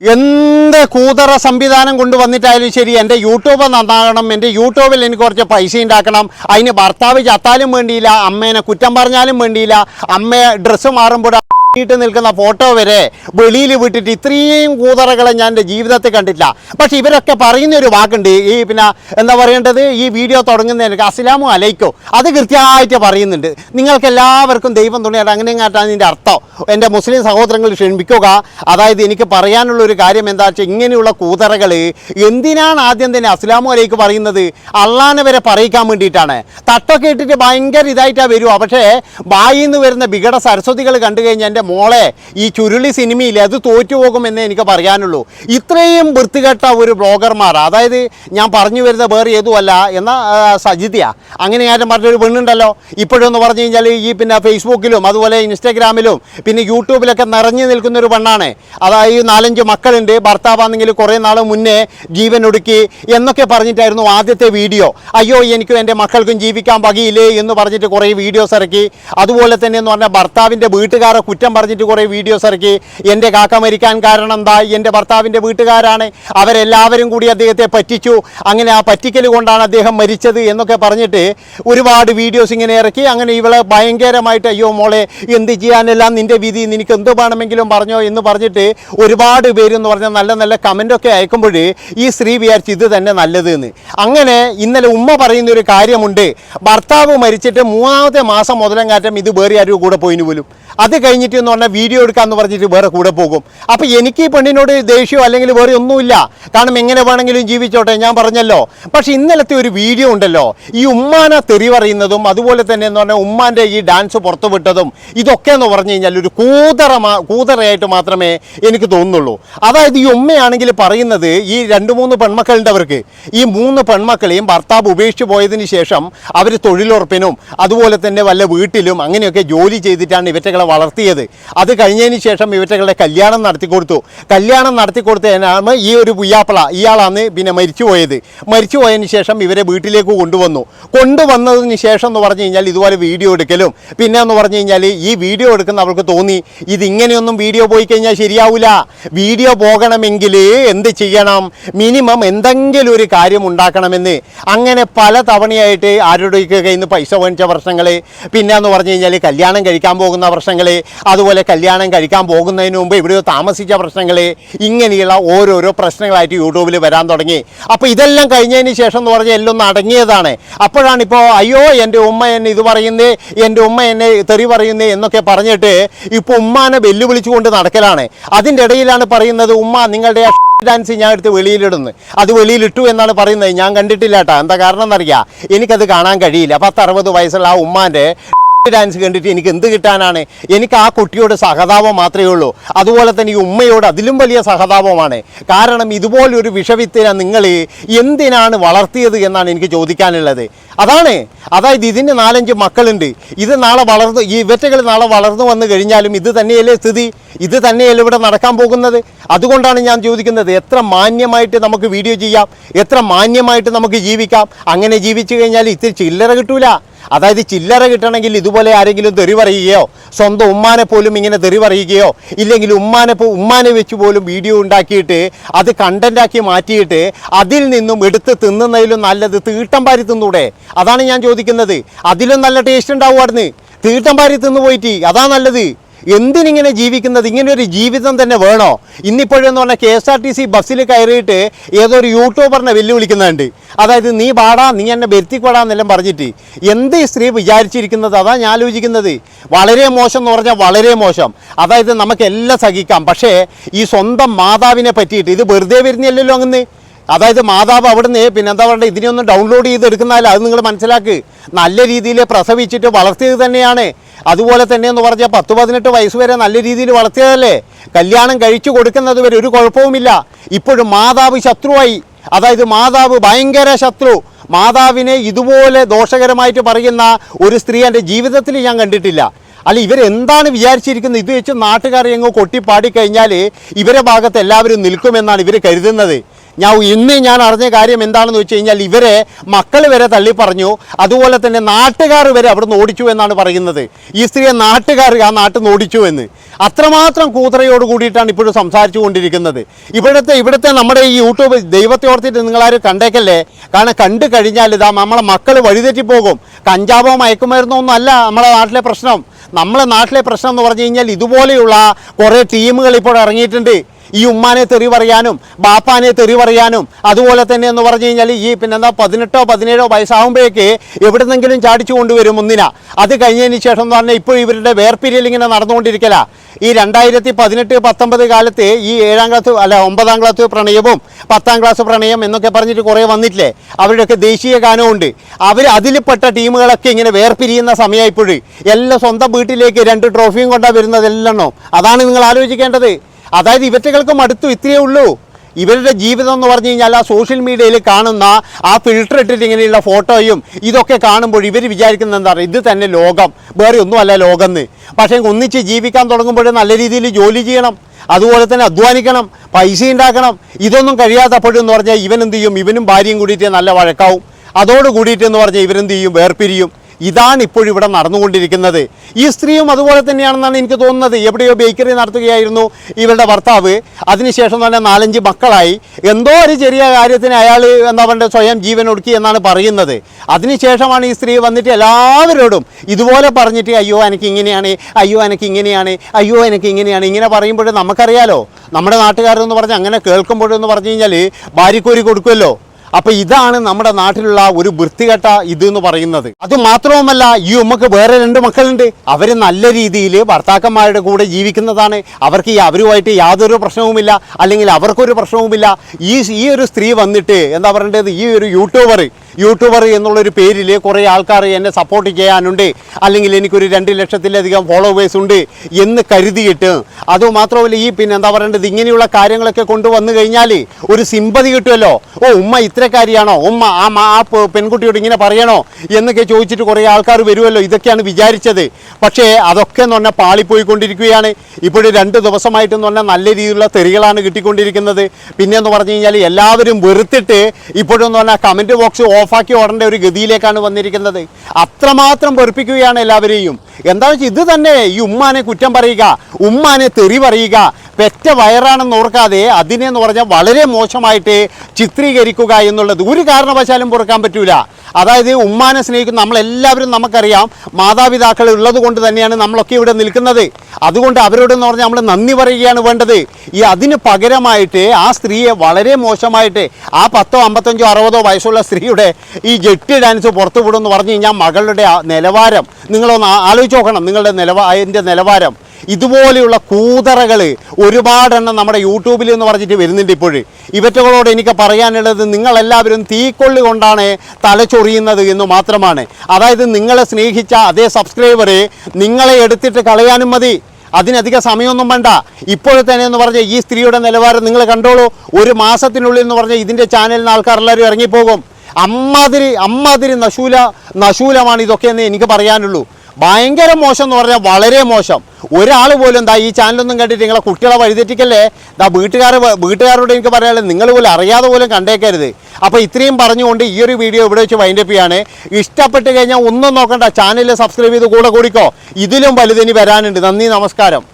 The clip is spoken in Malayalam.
എന്ത് കൂതറ സംവിധാനം കൊണ്ടുവന്നിട്ടായാലും ശരി എന്റെ യൂട്യൂബ് നന്നാകണം എന്റെ യൂട്യൂബിൽ എനിക്ക് കുറച്ച് പൈസ ഉണ്ടാക്കണം അതിന് ഭർത്താവ് ചത്താലും വേണ്ടിയില്ല അമ്മേനെ കുറ്റം പറഞ്ഞാലും വേണ്ടിയില്ല അമ്മയെ ഡ്രസ്സ് മാറുമ്പോൾ ിട്ട് നിൽക്കുന്ന ഫോട്ടോ വരെ വെളിയിൽ വിട്ടിട്ട് ഇത്രയും കൂതറകളെ ഞാൻ എന്റെ ജീവിതത്തിൽ കണ്ടിട്ടില്ല. പക്ഷെ ഇവരൊക്കെ പറയുന്ന ഒരു വാക്കുണ്ട്. ഈ പിന്നെ എന്താ പറയേണ്ടത്? ഈ വീഡിയോ തുടങ്ങുന്നതിന് അസ്ലാമു അലൈക്കോ. അത് കൃത്യമായിട്ട് പറയുന്നുണ്ട്. നിങ്ങൾക്ക് എല്ലാവർക്കും ദൈവം തുണിയാണ് അങ്ങനെ കാട്ടാൻ ഇതിന്റെ അർത്ഥം. എന്റെ മുസ്ലിം സഹോദരങ്ങൾ ക്ഷമിക്കുക. അതായത് എനിക്ക് പറയാനുള്ള ഒരു കാര്യം എന്താ വെച്ചാൽ ഇങ്ങനെയുള്ള കൂതറകൾ എന്തിനാണ് ആദ്യം തന്നെ അസ്ലാമു അലൈക്ക് പറയുന്നത്? അള്ളാനെ വരെ പറയിക്കാൻ വേണ്ടിയിട്ടാണ്. തട്ടൊക്കെ ഇട്ടിട്ട് ഭയങ്കര ഇതായിട്ടാണ് വരുക. പക്ഷേ ബായിൽ നിന്ന് വരുന്ന വികട സരസ്വതികൾ കണ്ടു കഴിഞ്ഞാൽ എന്റെ മോളെ ഈ ചുരുളി സിനിമയില്ലേ അത് തോറ്റുപോകുമെന്നേ എനിക്ക് പറയാനുള്ളൂ. ഇത്രയും വൃത്തികെട്ട ഒരു ബ്ലോഗർമാർ അതായത് ഞാൻ പറഞ്ഞു വരുന്ന വേറെ ഏതുമല്ല എന്ന സജിതിയ അങ്ങനെ ഞാൻ പറഞ്ഞൊരു പെണ്ണുണ്ടല്ലോ. ഇപ്പോഴെന്ന് പറഞ്ഞു കഴിഞ്ഞാൽ ഈ പിന്നെ ഫേസ്ബുക്കിലും അതുപോലെ ഇൻസ്റ്റാഗ്രാമിലും പിന്നെ യൂട്യൂബിലൊക്കെ നിറഞ്ഞു നിൽക്കുന്ന ഒരു പെണ്ണാണ്. അതായത് നാലഞ്ച് മക്കളുണ്ട് ഭർത്താവാണെങ്കിൽ കുറേ നാൾ മുന്നേ ജീവൻ ഒടുക്കി എന്നൊക്കെ പറഞ്ഞിട്ടായിരുന്നു ആദ്യത്തെ വീഡിയോ. അയ്യോ എനിക്കും എന്റെ മക്കൾക്കും ജീവിക്കാൻ വകയില്ലേ എന്ന് പറഞ്ഞിട്ട് കുറേ വീഡിയോസ് ഇറക്കി. അതുപോലെ തന്നെ എന്ന് പറഞ്ഞാൽ ഭർത്താവിന്റെ വീട്ടുകാരെ കുറ്റം പറഞ്ഞിട്ട് കുറേ വീഡിയോസ് ഇറക്കി. എന്റെ കാക്ക മരിക്കാൻ കാരണം എന്താ? എന്റെ ഭർത്താവിന്റെ വീട്ടുകാരാണ്. അവരെല്ലാവരും കൂടി അദ്ദേഹത്തെ പറ്റിച്ചു. അങ്ങനെ ആ പറ്റിക്കൽ കൊണ്ടാണ് അദ്ദേഹം മരിച്ചത് എന്നൊക്കെ പറഞ്ഞിട്ട് ഒരുപാട് വീഡിയോസ് ഇങ്ങനെ ഇറക്കി. അങ്ങനെ ഇവളെ ഭയങ്കരമായിട്ട് അയ്യോ മോളെ എന്ത് ചെയ്യാനെല്ലാം? നിന്റെ വിധി നിനക്ക് എന്ത് വേണമെങ്കിലും പറഞ്ഞോ? എന്ന് പറഞ്ഞിട്ട് ഒരുപാട് പേര് എന്ന് പറഞ്ഞാൽ നല്ല നല്ല കമന്റൊക്കെ അയക്കുമ്പോൾ ഈ സ്ത്രീ വിചാരിച്ച് ഇത് തന്നെ നല്ലത് എന്ന് അങ്ങനെ ഇന്നലെ ഉമ്മ പറയുന്ന ഒരു കാര്യമുണ്ട്. ഭർത്താവ് മരിച്ചിട്ട് മൂന്നാമത്തെ മാസം മുതലങ്ങാറ്റം ഇത് വേറെ ആരും കൂടെ പോയിന് പോലും. അത് കഴിഞ്ഞിട്ട് എന്ന് പറഞ്ഞാൽ വീഡിയോ എടുക്കാമെന്ന് പറഞ്ഞിട്ട് വേറെ കൂടെ പോകും. അപ്പോൾ എനിക്ക് ഈ പെണ്ണിനോട് ദേഷ്യമോ അല്ലെങ്കിൽ വേറെ ഒന്നുമില്ല. കാരണം എങ്ങനെ വേണമെങ്കിലും ജീവിച്ചോട്ടെ ഞാൻ പറഞ്ഞല്ലോ. പക്ഷെ ഇന്നലത്തെ ഒരു വീഡിയോ ഉണ്ടല്ലോ. ഈ ഉമ്മാനെ തെറി പറയുന്നതും അതുപോലെ തന്നെ എന്ന് പറഞ്ഞാൽ ഉമ്മാന്റെ ഈ ഡാൻസ് പുറത്തു വിട്ടതും ഇതൊക്കെ എന്ന് പറഞ്ഞു കഴിഞ്ഞാൽ ഒരു കൂതറ കൂതറയായിട്ട് മാത്രമേ എനിക്ക് തോന്നുന്നുള്ളൂ. അതായത് ഈ ഉമ്മയാണെങ്കിൽ പറയുന്നത് ഈ രണ്ട് മൂന്ന് പെൺമക്കളുണ്ട് അവർക്ക്. ഈ മൂന്ന് പെൺമക്കളെയും ഭർത്താവ് ഉപേക്ഷിച്ച് പോയതിന് ശേഷം അവർ തൊഴിലുറപ്പിനും അതുപോലെ തന്നെ വല്ല വീട്ടിലും അങ്ങനെയൊക്കെ ജോലി ചെയ്തിട്ടാണ് ഇവറ്റകളെ വളർത്തിയത്. അത് കഴിഞ്ഞതിന് ശേഷം ഇവറ്റകളുടെ കല്യാണം നടത്തി കൊടുത്തു. കല്യാണം നടത്തി കൊടുത്തതിനാണ് ഈ ഒരു പുയ്യാപ്പള ഇയാളാണ് പിന്നെ മരിച്ചു പോയത്. മരിച്ചു പോയതിന് ശേഷം ഇവരെ വീട്ടിലേക്ക് കൊണ്ടുവന്നു. കൊണ്ടുവന്നതിന് ശേഷം എന്ന് പറഞ്ഞു കഴിഞ്ഞാൽ ഇതുപോലെ വീഡിയോ എടുക്കലും. പിന്നെ എന്ന് പറഞ്ഞു കഴിഞ്ഞാൽ ഈ വീഡിയോ എടുക്കുന്ന അവർക്ക് തോന്നി ഇതിങ്ങനെയൊന്നും വീഡിയോ പോയി കഴിഞ്ഞാൽ ശരിയാവില്ല വീഡിയോ പോകണമെങ്കിൽ എന്ത് ചെയ്യണം? മിനിമം എന്തെങ്കിലും ഒരു കാര്യം ഉണ്ടാക്കണമെന്ന്. അങ്ങനെ പല തവണയായിട്ട് ആരുടെ കയ്യിൽ നിന്ന് പൈസ മേടിച്ച പ്രശ്നങ്ങൾ പിന്നെ എന്ന് പറഞ്ഞു കഴിഞ്ഞാൽ കല്യാണം കഴിക്കാൻ പോകുന്ന പ്രശ്നങ്ങൾ അതുപോലെ കല്യാണം കഴിക്കാൻ പോകുന്നതിന് മുമ്പ് ഇവിടെ താമസിച്ച പ്രശ്നങ്ങൾ ഇങ്ങനെയുള്ള ഓരോരോ പ്രശ്നങ്ങളായിട്ട് യൂട്യൂബിൽ വരാൻ തുടങ്ങി. അപ്പോൾ ഇതെല്ലാം കഴിഞ്ഞതിന് ശേഷം എന്ന് പറഞ്ഞാൽ എല്ലാം അടങ്ങിയതാണ്. അപ്പോഴാണ് ഇപ്പോൾ അയ്യോ എന്റെ ഉമ്മ എന്നെ ഇത് പറയുന്നേ എന്റെ ഉമ്മ എന്നെ തെറി പറയുന്നേ എന്നൊക്കെ പറഞ്ഞിട്ട് ഇപ്പോൾ ഉമ്മാനെ വെല്ലുവിളിച്ചുകൊണ്ട് നടക്കലാണ്. അതിന്റെ ഇടയിലാണ് പറയുന്നത് ഉമ്മ നിങ്ങളുടെ ഡാൻസ് ഞാൻ എടുത്ത് വെളിയിലിടുന്നു. അത് വെളിയിലിട്ടു എന്നാണ് പറയുന്നത്. ഞാൻ കണ്ടിട്ടില്ല കേട്ടോ. എന്താ കാരണം എന്നറിയാം എനിക്കത് കാണാൻ കഴിയില്ല. പത്ത് അറുപത് വയസ്സുള്ള ആ ഉമ്മാന്റെ ഡാൻസ് കണ്ടിട്ട് എനിക്ക് എന്ത് കിട്ടാനാണ്? എനിക്ക് ആ കുട്ടിയോട് സഹതാപം മാത്രമേ ഉള്ളൂ. അതുപോലെ തന്നെ ഈ ഉമ്മയോട് അതിലും വലിയ സഹതാപമാണ്. കാരണം ഇതുപോലൊരു വിഷവിത്തിനെ നിങ്ങൾ എന്തിനാണ് വളർത്തിയത് എന്നാണ് എനിക്ക് ചോദിക്കാനുള്ളത്. അതാണ്. അതായത് ഇതിന് നാലഞ്ച് മക്കളുണ്ട്. ഇത് നാളെ വളർന്നു ഈ ഇവറ്റകൾ നാളെ വളർന്നു വന്നു കഴിഞ്ഞാലും ഇത് തന്നെയല്ലേ സ്ഥിതി? ഇത് തന്നെയല്ലേ ഇവിടെ നടക്കാൻ പോകുന്നത്? അതുകൊണ്ടാണ് ഞാൻ ചോദിക്കുന്നത് എത്ര മാന്യമായിട്ട് നമുക്ക് വീഡിയോ ചെയ്യാം? എത്ര മാന്യമായിട്ട് നമുക്ക് ജീവിക്കാം? അങ്ങനെ ജീവിച്ചു കഴിഞ്ഞാൽ ഇത്തിരി ചില്ലറ കിട്ടൂല. അതായത് ചില്ലറ കിട്ടണമെങ്കിൽ ഇതുപോലെ ആരെങ്കിലും തെറി പറയുകയോ സ്വന്തം ഉമ്മാനെ പോലും ഇങ്ങനെ തെറി പറയുകയോ ഇല്ലെങ്കിൽ ഉമ്മാനെ ഉമ്മാനെ വെച്ച് പോലും വീഡിയോ ഉണ്ടാക്കിയിട്ട് അത് കണ്ടന്റാക്കി മാറ്റിയിട്ട് അതിൽ നിന്നും എടുത്ത് തിന്നുന്നതിലും നല്ലത് തീട്ടം പാരി തിന്നൂടെ? അതാണ് ഞാൻ ചോദിക്കുന്നത്. അതിലും നല്ല ടേസ്റ്റ് ഉണ്ടാവുമായിരുന്നു തീട്ടം പാരി തിന്നു പോയിട്ട് അതാ നല്ലത്. എന്തിനിങ്ങനെ ജീവിക്കുന്നത്? ഇങ്ങനെ ഒരു ജീവിതം തന്നെ വേണോ? ഇന്നിപ്പോഴെന്ന് പറഞ്ഞാൽ K S R T C ബസ്സിൽ കയറിയിട്ട് ഏതൊരു യൂട്യൂബറിനെ വെല്ലുവിളിക്കുന്നുണ്ട്. അതായത് നീ പാടാ നീ എന്നെ വരുത്തിക്കോടാന്നെല്ലാം പറഞ്ഞിട്ട്. എന്ത് സ്ത്രീ വിചാരിച്ചിരിക്കുന്നത്? അതാ ഞാൻ ആലോചിക്കുന്നത്. വളരെ മോശം എന്ന് പറഞ്ഞാൽ വളരെ മോശം. അതായത് നമുക്ക് എല്ലാം സഹിക്കാം. പക്ഷേ ഈ സ്വന്തം മാതാവിനെ പറ്റിയിട്ട് ഇത് വെറുതെ വരുന്നില്ലല്ലോ അങ്ങ്. അതായത് മാതാവ് അവിടുന്ന് പിന്നെ എന്താ പറയുക ഇതിനെയൊന്നും ഡൗൺലോഡ് ചെയ്ത് അത് നിങ്ങൾ മനസ്സിലാക്ക്. നല്ല രീതിയിൽ പ്രസവിച്ചിട്ട് വളർത്തിയത് തന്നെയാണ്. അതുപോലെ തന്നെ എന്ന് പറഞ്ഞാൽ പത്ത് പതിനെട്ട് വയസ്സ് വരെ നല്ല രീതിയിൽ വളർത്തിയതല്ലേ? കല്യാണം കഴിച്ചു കൊടുക്കുന്നത് വരെ ഒരു കുഴപ്പവുമില്ല. ഇപ്പോഴും മാതാവ് ശത്രുവായി. അതായത് മാതാവ് ഭയങ്കര ശത്രു. മാതാവിനെ ഇതുപോലെ ദോഷകരമായിട്ട് പറയുന്ന ഒരു സ്ത്രീ എന്റെ ജീവിതത്തിൽ ഞാൻ കണ്ടിട്ടില്ല. അല്ല ഇവരെന്താണ് വിചാരിച്ചിരിക്കുന്നത്? ഇത് വെച്ച് നാട്ടുകാരെ അങ്ങ് കൊട്ടിപ്പാടി കഴിഞ്ഞാൽ ഇവരെ ഭാഗത്ത് എല്ലാവരും നിൽക്കുമെന്നാണ് ഇവർ കരുതുന്നത്. ഞാൻ ഇന്ന് ഞാൻ അറിഞ്ഞ കാര്യം എന്താണെന്ന് വെച്ച് കഴിഞ്ഞാൽ ഇവരെ മക്കൾ വരെ തള്ളി പറഞ്ഞു അതുപോലെ തന്നെ നാട്ടുകാർ വരെ അവിടുന്ന് ഓടിച്ചു എന്നാണ് പറയുന്നത്. ഈ സ്ത്രീയെ നാട്ടുകാർ ആ നാട്ടിൽ നിന്ന് ഓടിച്ചു എന്ന്. അത്രമാത്രം കൂതറയോട് കൂടിയിട്ടാണ് ഇപ്പോഴും സംസാരിച്ചു കൊണ്ടിരിക്കുന്നത്. ഇവിടുത്തെ ഇവിടുത്തെ നമ്മുടെ ഈ യൂട്യൂബ് ദൈവത്തെ ഓർത്തിട്ട് നിങ്ങളാരും കണ്ടേക്കല്ലേ? കാരണം കണ്ടു കഴിഞ്ഞാൽ ഇതാ നമ്മളെ മക്കൾ വഴിതെറ്റിപ്പോകും. കഞ്ചാവോ മയക്കുമരുന്നോ ഒന്നും അല്ല നമ്മളെ നാട്ടിലെ പ്രശ്നം. നമ്മളെ നാട്ടിലെ പ്രശ്നം എന്ന് പറഞ്ഞു കഴിഞ്ഞാൽ ഇതുപോലെയുള്ള കുറേ ടീമുകൾ ഇപ്പോൾ ഇറങ്ങിയിട്ടുണ്ട്. ഈ ഉമ്മാനെ തെറി പറയാനും ബാപ്പാനെ തെറി പറയാനും അതുപോലെ തന്നെ എന്ന് പറഞ്ഞു കഴിഞ്ഞാൽ ഈ പിന്നെന്താ പതിനെട്ടോ പതിനേഴോ വയസ്സാകുമ്പോഴേക്ക് എവിടുന്നെങ്കിലും ചാടിച്ചു കൊണ്ടുവരും ഒന്നിന. അത് കഴിഞ്ഞതിന് ശേഷം എന്ന് പറഞ്ഞാൽ ഇപ്പോൾ ഇവരുടെ വേർപിരിയൽ ഇങ്ങനെ നടന്നുകൊണ്ടിരിക്കല. ഈ രണ്ടായിരത്തി പതിനെട്ട് പത്തൊമ്പത് കാലത്ത് ഈ ഏഴാം ക്ലാസ് അല്ല ഒമ്പതാം ക്ലാസ് പ്രണയവും പത്താം ക്ലാസ് പ്രണയം എന്നൊക്കെ പറഞ്ഞിട്ട് കുറേ വന്നിട്ടില്ലേ? അവരുടെയൊക്കെ ദേശീയ ഗാനമുണ്ട് അവർ അതിൽപ്പെട്ട ടീമുകളൊക്കെ ഇങ്ങനെ വേർപിരിയുന്ന സമയമായിപ്പോഴും എല്ലാം സ്വന്തം വീട്ടിലേക്ക് രണ്ട് ട്രോഫിയും കൊണ്ടാണ് വരുന്നത് അതാണ് നിങ്ങൾ ആലോചിക്കേണ്ടത്. അതായത് ഇവറ്റകൾക്ക് മടുത്തു ഇത്രയേ ഉള്ളൂ. ഇവരുടെ ജീവിതം എന്ന് പറഞ്ഞു കഴിഞ്ഞാൽ ആ സോഷ്യൽ മീഡിയയിൽ കാണുന്ന ആ ഫിൽട്ടർ ഇട്ടിട്ട് ഇങ്ങനെയുള്ള ഫോട്ടോയും ഇതൊക്കെ കാണുമ്പോൾ ഇവർ വിചാരിക്കുന്നത് എന്താ പറയുക? ഇത് തന്നെ ലോകം. വേറെ ഒന്നുമല്ല ലോകം എന്ന് പക്ഷേ ഒന്നിച്ച് ജീവിക്കാൻ തുടങ്ങുമ്പോൾ നല്ല രീതിയിൽ ജോലി ചെയ്യണം. അതുപോലെ തന്നെ അധ്വാനിക്കണം. പൈസ ഉണ്ടാക്കണം. ഇതൊന്നും കഴിയാത്തപ്പോഴെന്ന് പറഞ്ഞാൽ ഇവൻ എന്ത് ചെയ്യും? ഇവനും ഭാര്യയും കൂടിയിട്ട് നല്ല വഴക്കാവും. അതോട് കൂടിയിട്ട് എന്ന് പറഞ്ഞാൽ ഇവരെന്ത് ചെയ്യും? വേർപിരിയും. ഇതാണ് ഇപ്പോഴും ഇവിടെ നടന്നുകൊണ്ടിരിക്കുന്നത്. ഈ സ്ത്രീയും അതുപോലെ തന്നെയാണെന്നാണ് എനിക്ക് തോന്നുന്നത്. എവിടെയോ ബേക്കറി നടത്തുകയായിരുന്നു ഇവരുടെ ഭർത്താവ്. അതിനുശേഷം തന്നെ നാലഞ്ച് മക്കളായി. എന്തോ ഒരു ചെറിയ കാര്യത്തിന് അയാൾ എന്താ പറയുക സ്വയം ജീവൻ ഒടുക്കി എന്നാണ് പറയുന്നത്. അതിനുശേഷമാണ് ഈ സ്ത്രീ വന്നിട്ട് എല്ലാവരോടും ഇതുപോലെ പറഞ്ഞിട്ട് അയ്യോ എനിക്ക് ഇങ്ങനെയാണ് അയ്യോ എനിക്ക് ഇങ്ങനെയാണ് അയ്യോ എനിക്ക് ഇങ്ങനെയാണ്. ഇങ്ങനെ പറയുമ്പോൾ നമുക്കറിയാലോ നമ്മുടെ നാട്ടുകാരെന്ന് പറഞ്ഞാൽ അങ്ങനെ കേൾക്കുമ്പോഴെന്ന് പറഞ്ഞു കഴിഞ്ഞാൽ ഭാര്യക്കോരി കൊടുക്കുമല്ലോ. അപ്പൊ ഇതാണ് നമ്മുടെ നാട്ടിലുള്ള ഒരു വൃത്തികെട്ട ഇത് എന്ന് പറയുന്നത്. അത് മാത്രവുമല്ല ഈ ഉമ്മക്ക് വേറെ രണ്ട് മക്കളുണ്ട്. അവർ നല്ല രീതിയിൽ ഭർത്താക്കന്മാരുടെ കൂടെ ജീവിക്കുന്നതാണ്. അവർക്ക് ഈ അവരുമായിട്ട് യാതൊരു പ്രശ്നവുമില്ല. അല്ലെങ്കിൽ അവർക്കൊരു പ്രശ്നവുമില്ല. ഈ ഈ ഒരു സ്ത്രീ വന്നിട്ട് എന്താ പറയേണ്ടത്? ഈ ഒരു യൂട്യൂബർ യൂട്യൂബർ എന്നുള്ളൊരു പേരിൽ കുറേ ആൾക്കാർ എന്നെ സപ്പോർട്ട് ചെയ്യാനുണ്ട്. അല്ലെങ്കിൽ എനിക്കൊരു രണ്ട് ലക്ഷത്തിലധികം ഫോളോവേഴ്സ് ഉണ്ട് എന്ന് കരുതിയിട്ട്. അതുമാത്രമല്ല ഈ പിന്നെ എന്താ പറയേണ്ടത്? ഇങ്ങനെയുള്ള കാര്യങ്ങളൊക്കെ കൊണ്ടുവന്നു കഴിഞ്ഞാൽ ഒരു സിമ്പതി കിട്ടുമല്ലോ ഓ ഉമ്മ ഇത്രക്കാരിയാണോ? ഉമ്മ ആ ആ പെൺകുട്ടിയോട് ഇങ്ങനെ പറയണോ? എന്നൊക്കെ ചോദിച്ചിട്ട് കുറേ ആൾക്കാർ വരുമല്ലോ ഇതൊക്കെയാണ് വിചാരിച്ചത്. പക്ഷേ അതൊക്കെ എന്ന് പറഞ്ഞാൽ പാളിപ്പോയിക്കൊണ്ടിരിക്കുകയാണ്. ഇപ്പോഴും രണ്ട് ദിവസമായിട്ടെന്ന് പറഞ്ഞാൽ നല്ല രീതിയിലുള്ള തെറികളാണ് കിട്ടിക്കൊണ്ടിരിക്കുന്നത്. പിന്നെ എന്ന് പറഞ്ഞു കഴിഞ്ഞാൽ എല്ലാവരും വെറുത്തിട്ട് ഇപ്പോഴെന്ന് പറഞ്ഞാൽ കമന്റ് ബോക്സ് ഓഫാക്കി ഓടേണ്ട ഒരു ഗതിയിലേക്കാണ് വന്നിരിക്കുന്നത്. അത്രമാത്രം വെറുപ്പിക്കുകയാണ് എല്ലാവരെയും. എന്താണെന്ന് വെച്ചാൽ ഇത് തന്നെ ഈ ഉമ്മാനെ കുറ്റം പറയുക ഉമ്മാനെ തെറി പറയുക പെറ്റ വയറാണെന്ന് ഓർക്കാതെ അതിനെന്ന് പറഞ്ഞാൽ വളരെ മോശമായിട്ട് ചിത്രീകരിക്കുക എന്നുള്ളത് ഒരു കാരണവശാലും പൊറുക്കാൻ പറ്റൂല. അതായത് ഉമ്മാനെ സ്നേഹിക്കുന്ന നമ്മളെല്ലാവരും നമുക്കറിയാം മാതാപിതാക്കൾ ഉള്ളത് കൊണ്ട് തന്നെയാണ് നമ്മളൊക്കെ ഇവിടെ നിൽക്കുന്നത്. അതുകൊണ്ട് അവരോടെന്ന് പറഞ്ഞാൽ നമ്മൾ നന്ദി പറയുകയാണ് വേണ്ടത്. ഈ അതിന് പകരമായിട്ട് ആ സ്ത്രീയെ വളരെ മോശമായിട്ട് ആ പത്തോ അമ്പത്തഞ്ചോ അറുപതോ വയസ്സുള്ള സ്ത്രീയുടെ ഈ ജെട്ടി ഡാൻസ് പുറത്തു എന്ന് പറഞ്ഞു കഴിഞ്ഞാൽ മകളുടെ നിലവാരം. നിങ്ങളൊന്ന് ആലോചിച്ച് നോക്കണം നിങ്ങളുടെ നിലവാ അതിന്റെ നിലവാരം. ഇതുപോലെയുള്ള കൂതറകൾ ഒരുപാടെണ്ണം നമ്മുടെ യൂട്യൂബിൽ എന്ന് പറഞ്ഞിട്ട് വരുന്നുണ്ട് ഇപ്പോഴും. ഇവറ്റകളോട് എനിക്ക് പറയാനുള്ളത് നിങ്ങളെല്ലാവരും തീക്കൊള്ളി കൊണ്ടാണ് തലച്ചൊറിയുന്നത് എന്ന് മാത്രമാണ്. അതായത് നിങ്ങളെ സ്നേഹിച്ച അതേ സബ്സ്ക്രൈബറെ നിങ്ങളെ എടുത്തിട്ട് കളയാനും മതി. അതിനധിക സമയമൊന്നും വേണ്ട. ഇപ്പോഴെ തന്നെ എന്ന് പറഞ്ഞാൽ ഈ സ്ത്രീയുടെ നിലവാരം നിങ്ങൾ കണ്ടോളൂ. ഒരു മാസത്തിനുള്ളിൽ എന്ന് പറഞ്ഞാൽ ഇതിന്റെ ചാനലിന് ആൾക്കാർ എല്ലാവരും ഇറങ്ങിപ്പോകും. അമ്മാതിരി അമ്മാതിരി നശൂല നശൂലമാണ് ഇതൊക്കെ എന്ന് എനിക്ക് പറയാനുള്ളൂ. ഭയങ്കര മോശം എന്ന് പറഞ്ഞാൽ വളരെ മോശം. ഒരാൾ പോലും എന്താ ഈ ചാനലൊന്നും കണ്ടിട്ട് നിങ്ങളെ കുട്ടികളെ വഴിതെറ്റിക്കല്ലേ? ദാ വീട്ടുകാർ വീട്ടുകാരോട് എനിക്ക് പറയാനുള്ളത് നിങ്ങൾ പോലും അറിയാതെ പോലും കണ്ടേക്കരുത്. അപ്പോൾ ഇത്രയും പറഞ്ഞുകൊണ്ട് ഈ ഒരു വീഡിയോ ഇവിടെ വെച്ച് വൈൻഡപ്പ് ചെയ്യാണ്. ഇഷ്ടപ്പെട്ട് കഴിഞ്ഞാൽ ഒന്നും നോക്കണ്ട ചാനൽ സബ്സ്ക്രൈബ് ചെയ്ത് കൂടെ കൂടിക്കോ. ഇതിലും വലുതിനി വരാനുണ്ട്. നന്ദി നമസ്കാരം.